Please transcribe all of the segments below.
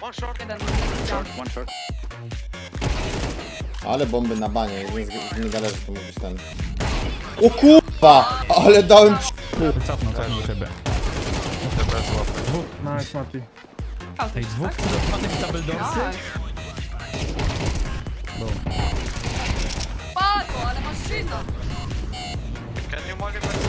One short. Jeden. One short. Ale bomby na banie, nie, nie zależy, to mógł być ten. O kurwa! Ale dałem ci... Cofnął, cofnął do siebie. Nice, Mati. Ej, dwóch celowanych double dorsy? Pago, ale maszyna! Can you mug it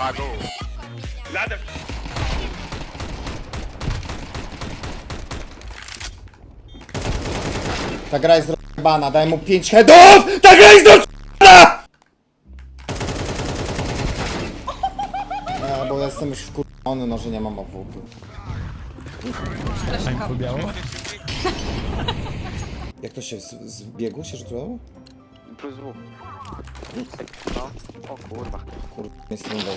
Pago. Ladder. Ta gra jest rozjebana, daj mu 5 headów! Ta gra jest rozjebana! Ja, bo jestem już wkurwiony, no, że nie mam AWP. Jak to się z, z biegu się rzucało? Plus dwóch. No. O kurwa. Kurde, nie strądał.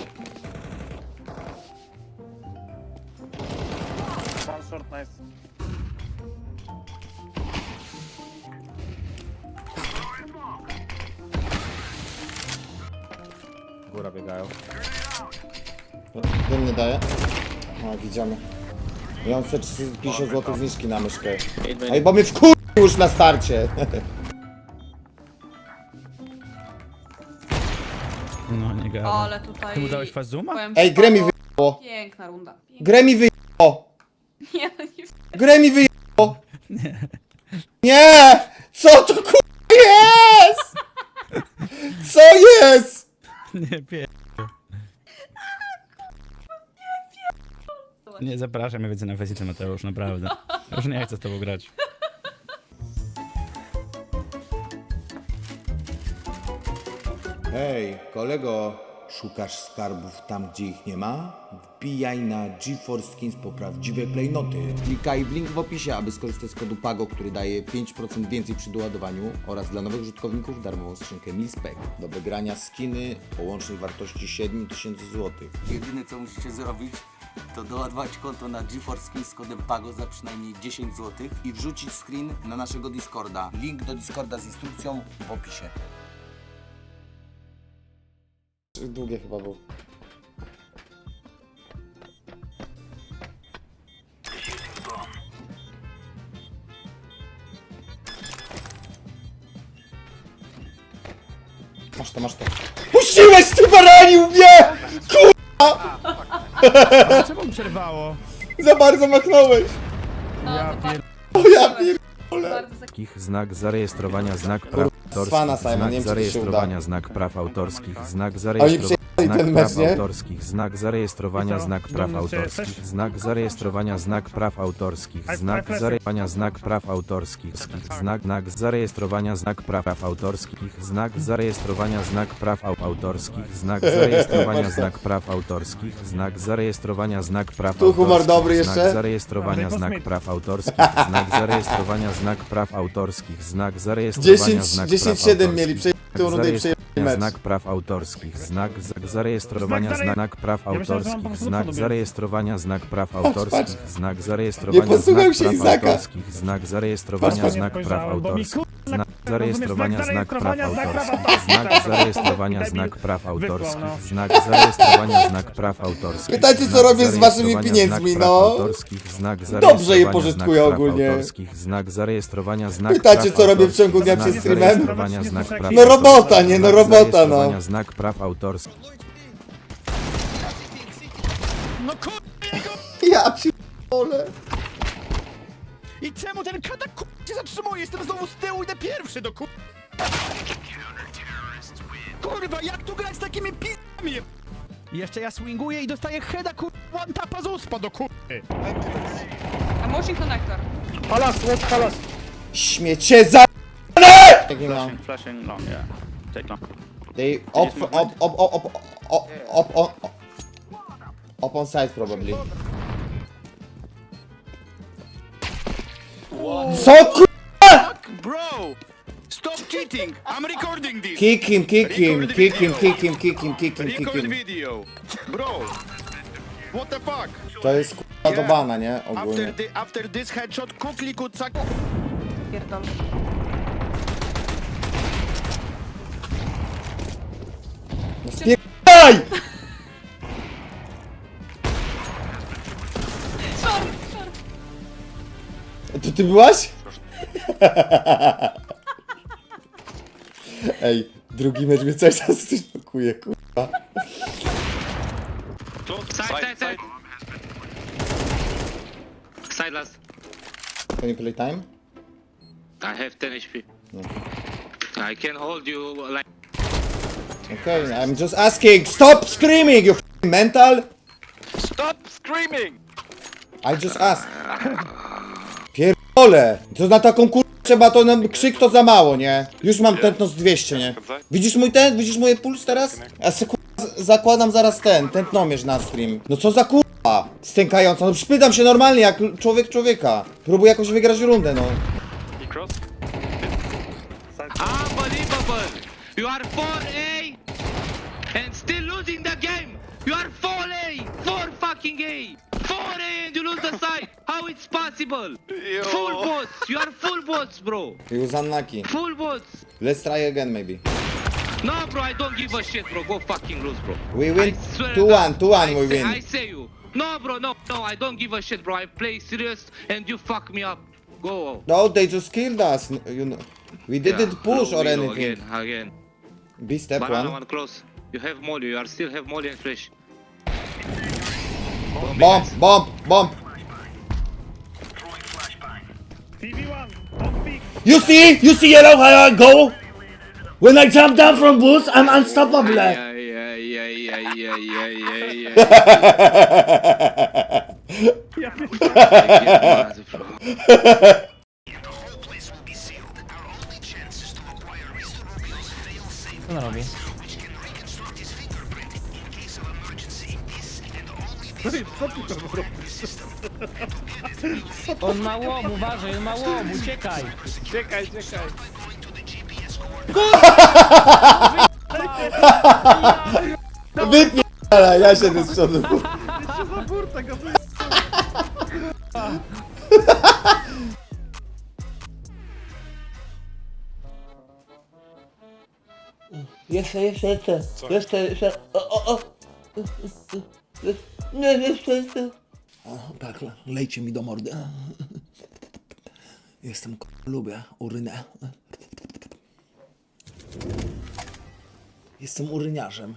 One short, nice. Góra biegają. Dym nie daje? O, widziamy. Ja mam 350 zł zniżki na myszkę. Ej, bo mnie wkur... już na starcie. Ale tutaj... Ty mu dałeś faz zooma? powiem, Ej, że grę mi Pago- wyjebało. Piękna runda. Piękna. Grę mi wyjebało. Nie, no nie Grę mi wyjebało. Nie! Co to kur... jest? Co jest? Nie, pie... Nie, zapraszam mnie więcej na festiwal Mateusz, naprawdę. Już nie chcę z tobą grać. Hej, kolego, szukasz skarbów tam, gdzie ich nie ma? Wbijaj na GeForce Skins po prawdziwe klejnoty. Klikaj w link w opisie, aby skorzystać z kodu PAGO, który daje 5% więcej przy doładowaniu oraz dla nowych użytkowników darmową skrzynkę Milspec. Do wygrania skiny o łącznej wartości 7000 zł. Jedyne co musicie zrobić, to doładować konto na GeForce Skins z kodem PAGO za przynajmniej 10 zł i wrzucić screen na naszego Discorda. Link do Discorda z instrukcją w opisie. Długie chyba był. Masz to, masz to. Puściłeś, ty baranił mnie! Co mi przerwało? Za bardzo machnąłeś! No, Ja to pier... O ja pier... Bardzo znak zarejestrowania, znak praw Cwana, autorskich, Simon, nie wiem, znak czy to się zarejestrowania, uda. znak praw autorskich, znak zarejestrowania, ten znak mecz, praw nie? autorskich, znak zarejestrowania, znak praw autorskich, znak zarejestrowania, znak praw autorskich, znak zarejestrowania, znak praw autorskich, znak, znak zarejestrowania, znak praw autorskich, znak zarejestrowania, znak praw au- autorskich, znak zarejestrowania, znak praw autorskich, znak zarejestrowania, znak praw Tu humor autorskich, dobry znak jeszcze? zarejestrowania, znak praw autorskich, znak zarejestrowania, znak praw autorskich, znak zarejestrowania, 10, znak 10, praw 7 mieli autorskich, przejść tą rundę i zarejestrowania, mecz. znak praw autorskich, znak zarejestrowania, Znak znak praw myślałem, że autorskich, znak zarejestrowania, znak praw patrz. autorskich, znak zarejestrowania, Nie posłuchał znak się praw Izaka. autorskich, znak zarejestrowania, Patrz, znak praw Spojrzałem, bo mi autorskich, zarejestrowania, znak praw zarejestrowania, znak praw autorskich, znak zarejestrowania, znak praw wysłał, autorskich, no. znak zarejestrowania, znak praw autorskich. Pytajcie, co robię z waszymi pieniędzmi, no. Dobrze je pożytkuję ogólnie. Znak zarejestrowania, znak Pytacie, co robię w ciągu dnia przed streamem? No robota, nie, no robota, no. Znak praw autorskich. No. Ja pierdolę. I czemu ten kata kur... się zatrzymuje? Jestem znowu z tyłu, idę pierwszy do kur... Kurwa, jak tu grać z takimi pizdami? I Jeszcze ja swinguję i dostaję heada kur... one tapa z uspa do kur... A motion connector. Palas, watch palas. Śmiecie za... Taking long. Flashing, flashing long, yeah. Take long. They op, op, op, op, op, op, op, op, op on side probably. Co ku... Bro! Stop cheating! I'm recording this. Kick him, kick him, Record kick him, video. kick him, kick him, kick him, kick Record him. video. Bro. What the fuck? To jest kurwa do bana, nie? After, Ogólnie. the, after this headshot, quickly could suck. Pierdol. Daj! To ty byłaś? Ej, drugi mecz mnie cały czas coś blokuje, kurwa. Side, side, side. Side last. Can you play time? I have 10 HP. I can hold you like. Okay, I'm just asking. Stop screaming, you f***ing mental! Stop screaming! I just ask. Pierdole! To na taką kur... trzeba to nam krzyk to za mało, nie? Już mam tętno z 200, nie? Widzisz mój ten? Widzisz mój puls teraz? Ja se kur... zakładam zaraz ten, tętnomierz na stream. No co za kurwa? Stękająca. No przypytam się normalnie jak człowiek człowieka. Próbuję jakoś wygrać rundę, no. Unbelievable! You are 4A and still losing the game! You are 4A! 4 fucking A! 4A and you lose the side! How it's possible? Full bots! You are full bots, bro! He was unlucky. Full bots! Let's try again maybe. No, bro, I don't give a shit, bro. Go fucking lose, bro. We win I swear 2-1, 2-1 I we say- win. I say you. No, bro, no, no, I don't give a shit, bro. I play serious and you fuck me up. Go. No, they just killed us, you know. We didn't Yeah, push low, or anything. Again, again. B step Banana one. one close. You have molly. You are still have molly and flash. Bomb, bomb, bomb. TV1, don't peek. You see? You see yellow how I go? When I jump down from boost, I'm unstoppable. Yeah, yeah, yeah, yeah, yeah, yeah, yeah, yeah. Ja pierdolę. I get mad, bro. Co on robi? Co ty tam robisz? On ma łom, uważaj, on ma łom, uciekaj. Czekaj, czekaj. Wypnie, ale ja siedzę z przodu. Jeszcze za burtę go wy... Jeszcze, jeszcze, jeszcze. Jeszcze, jeszcze. O, o, o. Nie, jeszcze. O, tak, lejcie mi do mordy. Jestem k- lubię urynę. Jestem uryniarzem.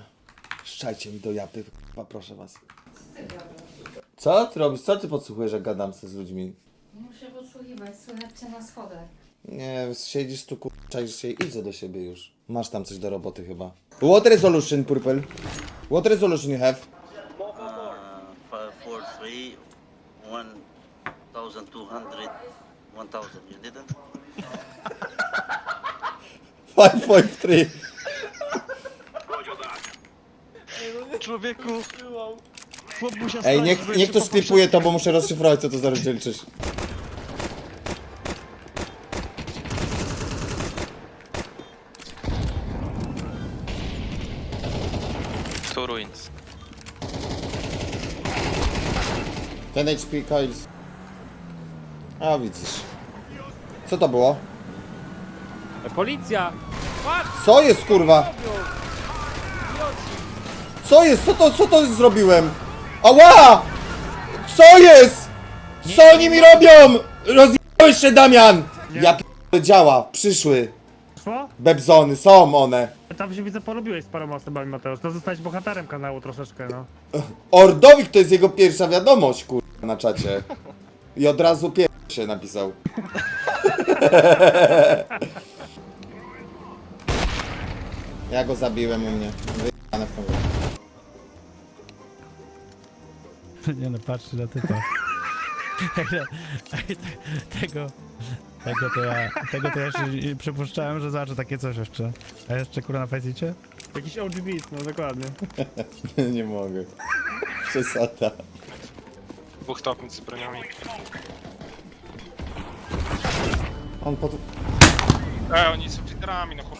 Szczajcie mi do japy, k***a, proszę was. Co ty robisz? Co ty podsłuchujesz jak gadam z ludźmi? Muszę podsłuchiwać, słychać cię na schodach. Nie, siedzisz tu kurczę się idzie do siebie już. Masz tam coś do roboty chyba. What resolution, Purple? What resolution you have? 543, 1200, 1000. You didn't? 5.3 Człowieku! Ej, niech, niech to sklipuje to, bo muszę rozszyfrować co to za rozdzielczysz. Two ruins. Ten HP coils. A widzisz. Co to było? Policja! Co jest kurwa? Co jest? Co to, co to zrobiłem? Ała! Co jest? Co oni mi robią? Rozjebałeś się Damian! Ja p***le działa, przyszły. Bebzony, są one. Tam się widzę porobiłeś z paroma osobami Mateusz. To zostałeś bohaterem kanału troszeczkę, no. Ordowik to jest jego pierwsza wiadomość, kurwa, na czacie. I od razu pierwszy napisał. Ja go zabiłem u mnie. Wyjebane w końcu. Nie no, patrzcie na typa. tego, tego to ja, tego to ja jeszcze nie przypuszczałem, że zobaczę takie coś jeszcze. A jeszcze kurwa na fejsicie? Jakiś OG beat, no dokładnie. Nie mogę. Przesada. Dwóch topnic z broniami. On pod... E, oni są cheaterami, no chłop.